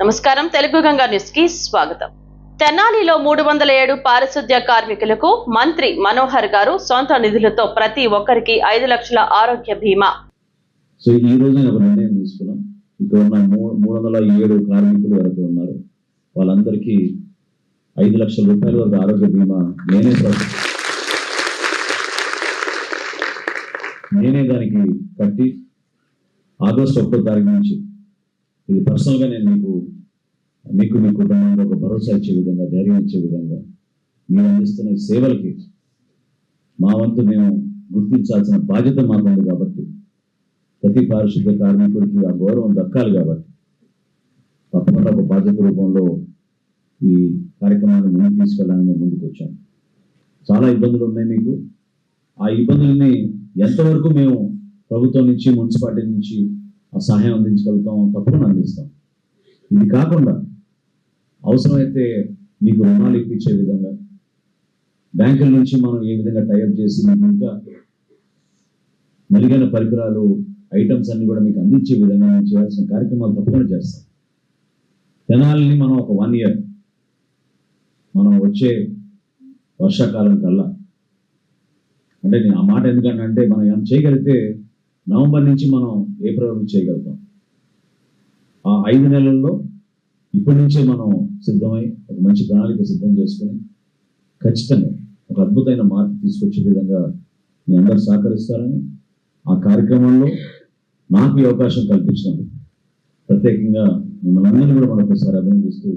నమస్కారం. తెలుగు గంగా న్యూస్కి స్వాగతం. తెనాలిలో మూడు వందల ఏడు పారిశుద్ధ్య కార్మికులకు మంత్రి మనోహర్ గారు సొంత నిధులతో ప్రతి ఒక్కరికి ఐదు లక్షల ఆరోగ్య బీమా. సో ఈ రోజు ఒక నిర్ణయం తీసుకున్నాం. ఇక్కడ ఉన్న మూడు వందల ఏడు కార్మికులు ఎవరైతే ఉన్నారు వాళ్ళందరికీ ఐదు లక్షల రూపాయల వరకు ఆరోగ్య బీమా నేనే నేనే దానికి కట్టి ఆగస్టు ఒకటో తారీఖు నుంచి ఇది పర్సనల్గా నేను మీకు మీకు మీ కుటుంబానికి ఒక భరోసా ఇచ్చే విధంగా ధైర్యం ఇచ్చే విధంగా మీరు అందిస్తున్న ఈ సేవలకి మా వంతు మేము గుర్తించాల్సిన బాధ్యత మాకుంది కాబట్టి ప్రతి పారిశుద్ధ్య కార్మికుడికి ఆ గౌరవం దక్కాలి కాబట్టి తప్పకుండా ఒక బాధ్యత రూపంలో ఈ కార్యక్రమాన్ని ముందుకు తీసుకెళ్ళాలని మేము ముందుకు వచ్చాను చాలా ఇబ్బందులు ఉన్నాయి మీకు. ఆ ఇబ్బందుల్ని ఎంతవరకు మేము ప్రభుత్వం నుంచి మున్సిపాలిటీ నుంచి సహాయం అందించగలుగుతాం తప్పకుండా అందిస్తాం. ఇది కాకుండా అవసరమైతే మీకు రుణాలు ఇప్పించే విధంగా బ్యాంకుల నుంచి మనం ఏ విధంగా టైఅప్ చేసి మీకు ఇంకా మెరుగైన పరికరాలు ఐటమ్స్ అన్ని కూడా మీకు అందించే విధంగా మేము చేయాల్సిన కార్యక్రమాలు తప్పకుండా చేస్తాం. తెనాలని మనం ఒక వన్ ఇయర్ మనం వచ్చే వర్షాకాలం కల్లా అంటే నేను ఆ మాట ఎందుకంటే అంటే మనం ఏమైనా చేయగలిగితే నవంబర్ నుంచి మనం ఏప్రిల్ వరకు చేయగలుగుతాం? ఆ ఐదు నెలల్లో ఇప్పటి నుంచే మనం సిద్ధమై ఒక మంచి ప్రణాళిక సిద్ధం చేసుకుని ఖచ్చితంగా ఒక అద్భుతమైన మార్పు తీసుకొచ్చే విధంగా మీ అందరు సహకరిస్తారని ఆ కార్యక్రమంలో నాకు ఈ అవకాశం కల్పించినందుకు ప్రత్యేకంగా మిమ్మల్ని అందరినీ కూడా మరొకసారి అభినందిస్తూ